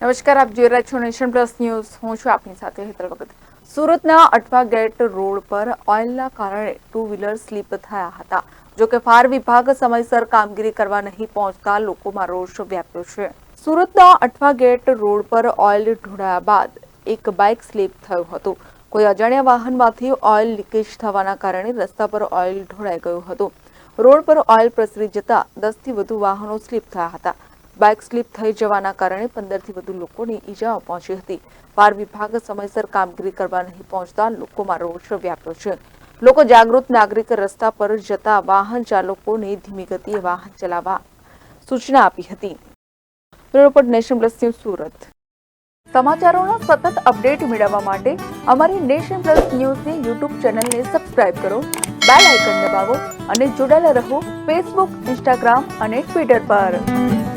નમસ્કાર, આપ જોઈ રહ્યા છો નેશન પ્લસ ન્યૂઝ. હું છું આપની સાથે હેતલ ભગત. સુરતના અઠવા ગેટ રોડ પર ઓઇલના કારણે ટુ વ્હીલર સ્લીપ થયા હતા. જોકે ફાયર વિભાગ સમયસર કામગીરી કરવા નહીં પહોંચતા લોકોમાં રોષ વ્યાપ્યો છે. સુરતના અઠવા ગેટ રોડ પર ઓઇલ ઢોળાયા બાદ એક બાઇક સ્લીપ થયું હતું. કોઈ અજાણ્યા વાહનમાંથી ઓઇલ લીકેજ થવાના કારણે રસ્તા પર ઓઇલ ઢોળાઈ ગયું હતું. રોડ પર ઓઇલ પ્રસરી જતા દસથી વધુ વાહનો સ્લીપ થયા હતા. બાઇક સ્લીપ થઈ જવાના કારણે પંદરથી વધુ લોકોને ઈજાઓ પહોંચી હતી. વાર વિભાગ સમયસર કામગીરી કરવા નહીં પહોંચતા લોકોમાં રોષ વ્યાપ્યો છે. લોકો જાગૃત નાગરિક રસ્તા પર જતા વાહન ચાલકોને ધીમી ગતિએ વાહન ચલાવવા સૂચના આપી હતી. Nation plus news Surat. સમાચારોના સતત અપડેટ મેળવવા માટે અમારી નેશન પ્લસ ન્યૂઝની યુટ્યુબ ચેનલને સબસ્ક્રાઇબ કરો, બેલ આઇકન દબાવો અને જોડાયેલા રહો ફેસબુક, ઇન્સ્ટાગ્રામ અને ટ્વિટર પર.